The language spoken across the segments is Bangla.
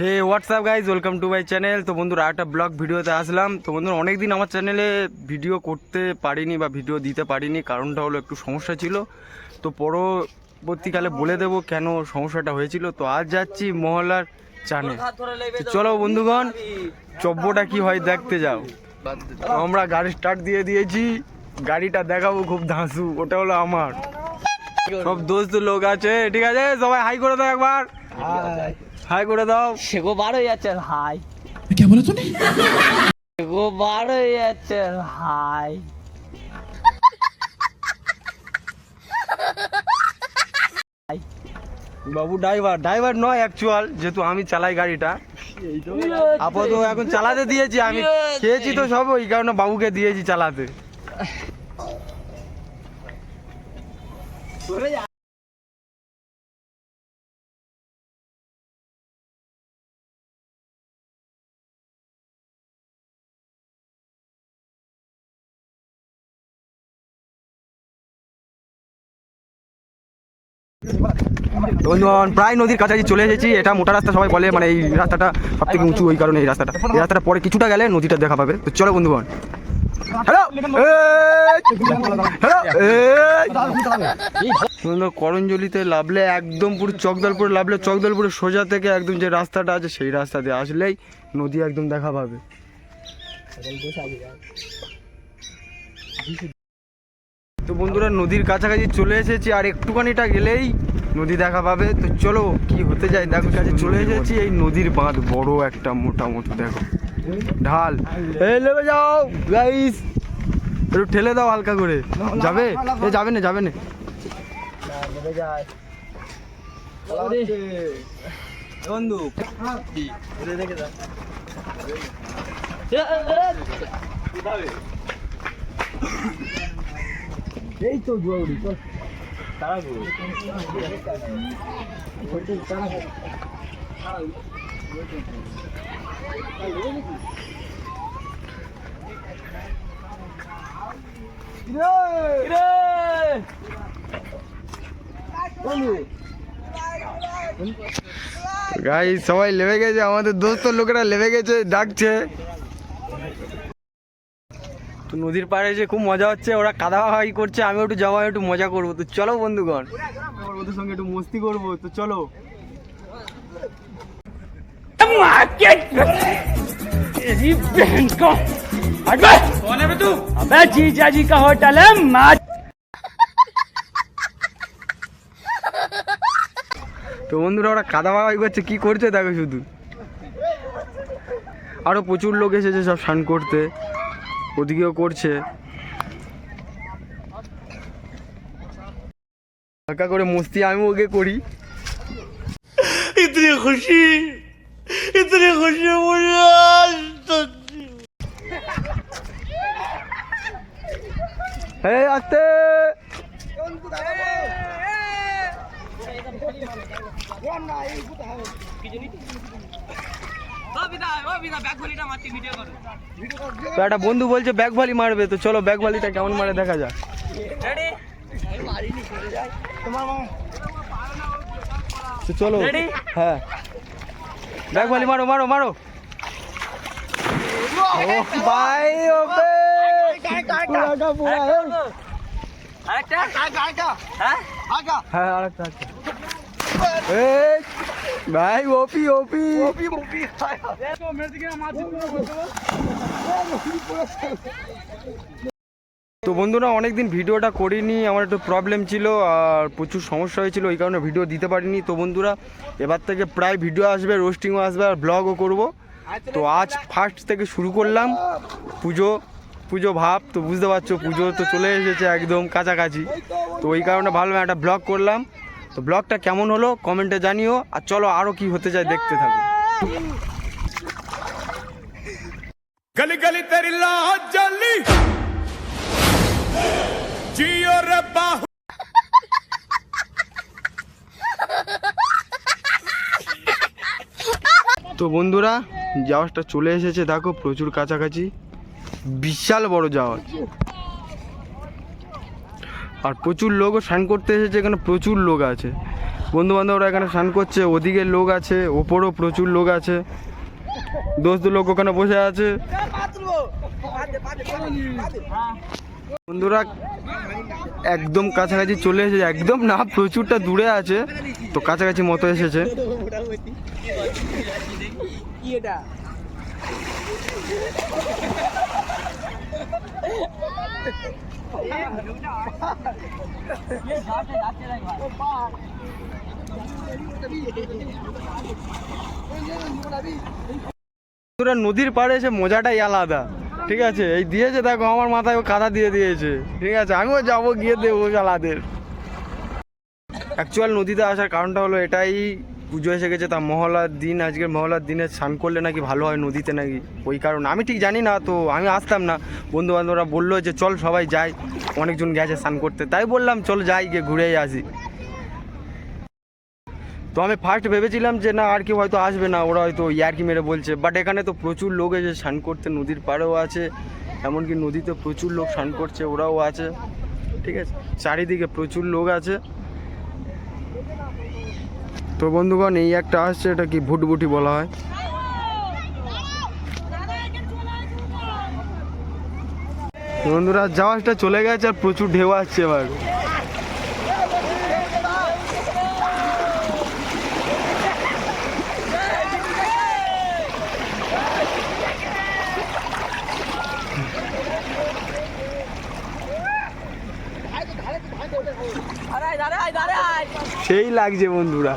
Hey what's up guys welcome to my channel তো বন্ধুরা একটা ব্লগ ভিডিওতে আসলাম। তো বন্ধুরা অনেকদিন আমার চ্যানেলে ভিডিও করতে পারিনি বা ভিডিও দিতে পারিনি। কারণটা হলো একটু সমস্যা ছিল। তো পরবর্তীকালে বলে দেবো কেন সমস্যাটা হয়েছিল। তো আজ যাচ্ছি মহল্লার চানে চলো বন্ধুগণ চব্বটা কি হয় দেখতে যাও। আমরা গাড়ি স্টার্ট দিয়ে দিয়েছি। গাড়িটা দেখাবো খুব ধাঁসু ওটা হলো আমার। সব দোস্ত লোক আছে। ঠিক আছে? সবাই হাই করে দাও একবার। হাই করে দাও। সেগো বার হয়ে যাচ্ছে হাই। কে বলে তুমি সেগো বার হয়ে যাচ্ছে হাই। বাবু ড্রাইভার ড্রাইভার নয় অ্যাকচুয়াল যেহেতু আমি চালাই গাড়িটা। আপাতত এখন চালাতে দিয়েছি আমি খেয়েছি তো সব ওই কারণে বাবুকে দিয়েছি চালাতে। বন্ধুগণ প্রায় নদীর কাছাকাছি চলে এসেছি। এটা মোটা রাস্তা, সবাই বলে মানে এই রাস্তাটা সব থেকে উঁচু ওই কারণে এই রাস্তাটা। এই রাস্তাটা পরে কিছুটা গেলে নদীটা দেখা পাবে। তো চলো বন্ধুগণ করঞ্জলিতে লাভলে একদম পুরো চকদলপুরে, লাভলে চকদলপুরে সোজা থেকে একদম যে রাস্তাটা আছে, সেই রাস্তা দিয়ে আসলেই নদী একদম দেখা পাবে। তো বন্ধুরা নদীর কাছাকাছি চলে এসেছি আর একটুখানিটা গেলেই নদী দেখা পাবে। তো চলো কি হতে যায়? দেখো কাছে চলে এসেছি এই নদীর বাঁধ বড় একটা মোটা মতো দেখো। ঢাল। এই নেমে যাও গাইস একটু ঠেলে দাও হালকা করে। যাবে? এ যাবে না যাবে না। বন্ধু এই তো জরুরি চল। গাই সবাই লেবে গেছে আমাদের দোস্ত লোকেরা লেবে গেছে ডাকছে। তো নদীর পাড়ে যে খুব মজা হচ্ছে ওরা কাদা হাই করছে আমি একটু যাবো একটু মজা করবো তো চলো বন্ধুগণ আমার ওদের সঙ্গে একটু মস্তি করবো তো চলো अबे जीजा जी का होटल है माँ তো বন্ধুরা ওরা কাদা বাগাই করছে কি করছে দেখো শুধু আরো প্রচুর লোক এসেছে সব স্নান করতে ওদিকেও করছে। হালকা করে মস্তি আমি ওকে করি। ইতনি খুশি ইতনি খুশি হে আস্তে তো একটা বন্ধু বলছে ব্যাগ ভালি মারবে। তো চলো ব্যাগ ভালিটা কেমন মারে দেখা যাক। তো চলো। হ্যাঁ। ব্যাগ ভালি মারো মারো মারো। ও ভাই ওকে পুরা পুরা হ্যাঁ? আরেকটা। এই ভাই ওপি ওপি। ওপি ওপি তো বন্ধুরা অনেকদিন ভিডিওটা করিনি আমার একটু প্রবলেম ছিল আর প্রচুর সমস্যা হয়েছিল ওই কারণে ভিডিও দিতে পারিনি। তো বন্ধুরা এবার থেকে প্রায় ভিডিও আসবে রোস্টিংও আসবে আর ব্লগও করব। তো আজ ফার্স্ট থেকে শুরু করলাম পুজো পুজো ভাব তো বুঝতে পারছ পুজো তো চলে এসেছে একদম কাছাকাছি। তো ওই কারণে ভাবলাম একটা ব্লগ করলাম। তো ব্লগটা কেমন হলো কমেন্টে জানিও আর চলো আরও কি হতে যায় দেখতে থাকো। গলি গলি তেরি জলি। জিও রে বাহু। তো বন্ধুরা জাহাজটা চলে এসেছে দেখো প্রচুর কাছাকাছি। বিশাল বড় জাহাজ আর প্রচুর লোকও স্নান করতে এসেছে, এখানে প্রচুর লোক আছে। বন্ধু বান্ধবরা এখানে স্নান করছে, ওদিকে লোক আছে, ওপরও প্রচুর লোক আছে। দোস্ত লোক ওখানে বসে আছে। বন্ধুরা, একদম কাছাকাছি চলে এসেছে, একদম না, প্রচুরটা দূরে আছে। তো কাছাকাছি মতো এসেছে। বন্ধুরা নদীর পাড়ে এসে মজাটাই আলাদা। ঠিক আছে? এই দিয়েছে, দেখো, আমার মাথায় ও কাদা দিয়ে দিয়েছে। ঠিক আছে? আমিও যাব, গিয়ে দেবো শালাদের। অ্যাকচুয়াল নদীতে আসার কারণটা হলো এটাই পুজো এসে গেছে, তা মহলার দিন আজকের মহলার দিনে স্নান করলে নাকি ভালো হয় নদীতে নাকি? ওই কারণে। আমি ঠিক জানি না, তো আমি আসতাম না। বন্ধু বান্ধবরা বলল যে, চল সবাই যাই। অনেকজন গেছে স্নান করতে। তাই বললাম, চল যাই, গিয়ে ঘুরেই আসি। তো আমি ফার্স্ট ভেবেছিলাম যে, না, আর কেউ হয়তো আসবে না। ওরা হয়তো ইয়ারকি মেরে বলছে। বাট এখানে তো প্রচুর লোক এসে স্নান করতে, নদীর পাড়েও আছে। এমনকি নদীতে প্রচুর লোক স্নান করছে, ওরাও আছে। ঠিক আছে? চারিদিকে প্রচুর লোক আছে। তো বন্ধুগণ এই একটা আসছে এটা কি ভুটভুটি বলা হয়? বন্ধুরা জাহাজটা চলে গেছে আর প্রচুর ঢেউ আসছে এবার। সেই লাগছে বন্ধুরা।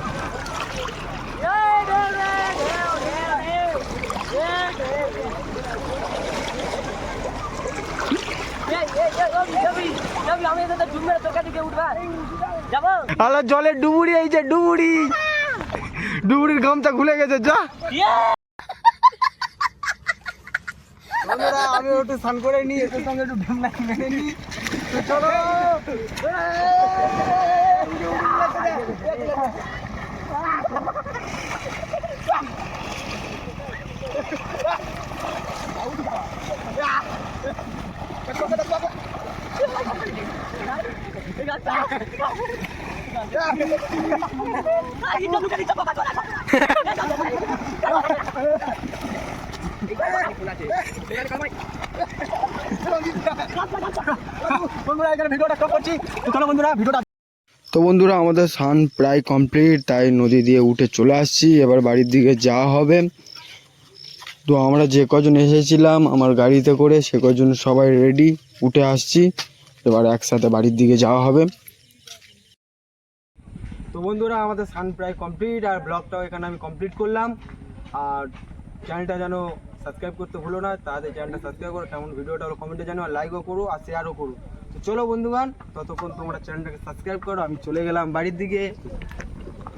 আলা, জলের ডুবুরি এই যে ডুবুরি ডুবুরির গামছা খুলে গেছে, যা। আমি একটু স্নান করে নিই এসে সঙ্গে একটু ঢামনা মেনে নিই। চলো। তো বন্ধুরা, আমাদের সান প্রায় কমপ্লিট তাই নদী দিয়ে উঠে চলে আসছি। এবার বাড়ির দিকে যাওয়া হবে। তো আমরা যে কজন এসেছিলাম, আমার গাড়িতে করে সে কজন সবাই রেডি উঠে আসছি। এবার একসাথে বাড়ির দিকে যাওয়া হবে। বন্ধুরা, আমাদের সান প্রায় কমপ্লিট আর ব্লগটাও এখানে আমি কমপ্লিট করলাম। আর চ্যানেলটা যেন সাবস্ক্রাইব করতে ভুলো না তাদের চ্যানেলটা সাবস্ক্রাইব করো। কেমন ভিডিওটা হলো কমেন্টে জানো আর লাইকও করো, আর শেয়ারও করো। তো চলো বন্ধুগণ, ততক্ষণ তোমরা চ্যানেলটাকে সাবস্ক্রাইব করো। আমি চলে গেলাম বাড়ির দিকে।